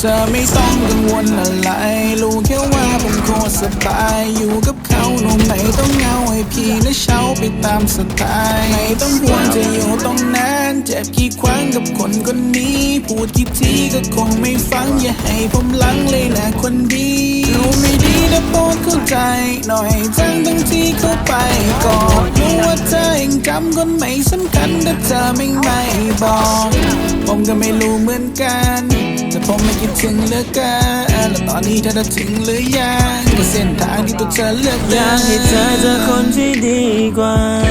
เธอไม่ต้องกังวลอะไร รู้แค่ว่าผมโคตรสบาย อยู่กับเขาหนูไม่ต้องเหงาให้พี่และเช้าไปตามสไตล์ไม่ต้องห่วงจะอยู่ตรงนั้นเจ็บกี่ครั้งกับคนคนนี้ พูดกี่ทีก็คงไม่ฟังอย่าให้ผมลังเลยนะคนดีรู้ไม่ ดเข้าใจหน่อยจังทั้งที่เข้าไปก่อนรู้ว่าเธอยังจำคนไม่สำคัญแต่เธอไม่ไม่บอก ผมก็ไม่รู้เหมือนกัน แต่ผมไม่คิดถึงเหลือเกินแล้วตอนนี้เธอจะถึงหรือยังกับเส้นทางที่ตัวเธอเลือกอยากให้เธอเจอคนที่ดีกว่า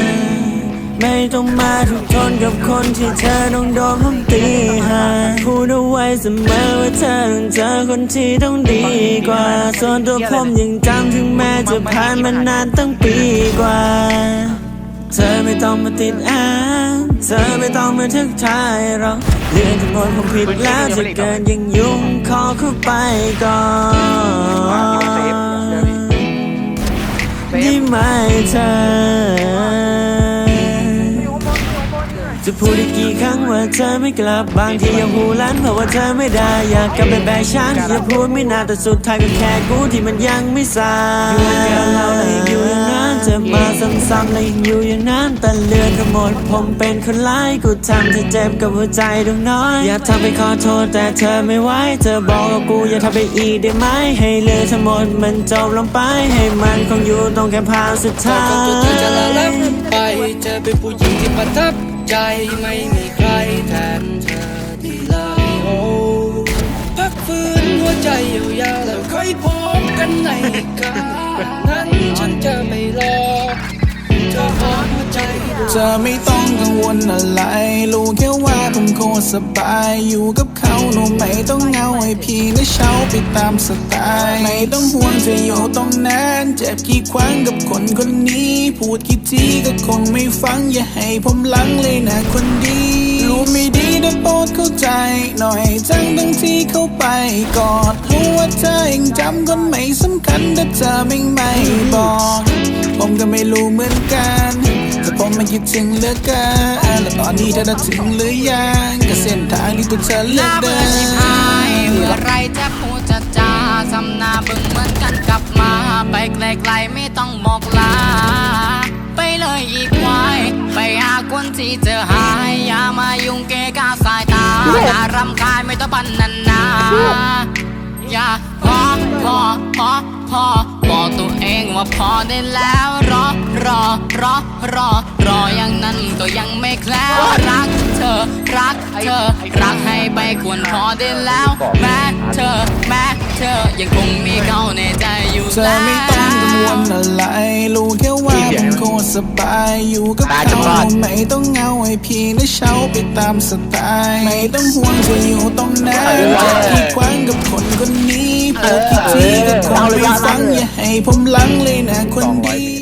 ไม่ต้องมาทุกทนกับคนที่เธอต้องโดนผมตีหาพูดเอาไว้เสมอว่าเธอต้องเจอคนที่ต้องดีกว่า ส่วนตัวผมยังจำถึงแม้จะผ่านมานานตั้งปีกว่า เธอไม่ต้องมาติดอ่านเธอไม่ต้องมาทึกทายเราเรื่องทั้งหมดผมผิดแล้วจะเกินยังยุ่งขอเข้าไปก่อนได้ไหมเธอ พูดอีกกี่ครั้งว่าเธอไม่กลับบางทียังหูลั่นเพราะว่าเธอไม่ได้อยากกลับไปแบกฉันจะพูดไม่นานแต่สุดท้ายก็แค่กูที่มันยังไม่สายอยู่กับเราเลยอยู่อย่างนั้นจะมาซ้ำๆเลยอยู่อย่างนั้นแต่เลือนทั้งหมด ผมเป็นคนร้ายกูทำเธอเจ็บกับหัวใจดวงน้อย อยากทำไปขอโทษแต่เธอไม่ไหวเธอบอกกับกูอย่าทำไปอีกได้ไหมให้เลือนทั้งหมดมันจบลงไปให้มันคงอยู่ตรงแค่พาวสุดท้ายเธอจะละลับไปเธอเป็นผู้หญิงที่ประทับ ใจไม่มีใครแทนเธอดีเลาโอพักฟื้นหัวใจยาวๆแล้วค่อยพบกันในกานั้นฉันจะไม่รอเธอขอหัวใจเธอไม่ต้องกังวลอะไรรู้แค่ว่า ผมโคตรสบายอยู่กับเขาหนูไม่ต้องเหงาให้พี่และเช้าไปตามสไตล์ไม่ต้องห่วงจะอยู่ตรงนั้นเจ็บกี่ครั้งกับคนคนนี้ พูดกี่ทีก็คงไม่ฟังอย่าให้ผมลังเลยนะคนดีรู้ไม่ดีนะโปรดเข้าใจ หน่อยจังทั้งที่เข้าไปกอดรู้ว่าเธอยังจำคนไม่สำคัญแต่เธอไม่ไม่บอก ผมก็ไม่รู้เหมือนกัน คิดถึงเหลือเกินแล้วตอนนี้เธอจะถึงหรือยังกับเส้นทางที่ตัวเธอเลือกน่าเดิเบื่อชิบหายเมื่อไรจะพูดจะจาทำนาบึงเหมือนกันกลับมา ไปไกลๆไม่ต้องบอกลา ไปเลยอีกวายไปหาคนที่เจอหาย อย่ามายุ่งเกะกาสายตาน่ารำคาญไม่ต้องปันนันาอย่าพอพอพอพอ ว่าพอได้แล้วรอรอรอรอรออย่างนั้นก็ยังไม่แคล้วรักเธอรักเธอรักให้ไปควรพอได้แล้ว แม้เธอแม้เธอยังคงมีเขาในใจอยู่เธอแล้วไม่ต้องกังวลอะไร รู้แค่ว่าผมโคตรสบายอยู่กับเขาไม่ต้องเหงาให้พี่และเช้าไปตามสไตล์ ไม่ต้องห่วงจะอยู่ตรงนั้นจะกี่ครั้งกับคนคนนี้พูดกี่ทีก็คงไม่ฟัง ให้ผมหลังเลยนะคนดี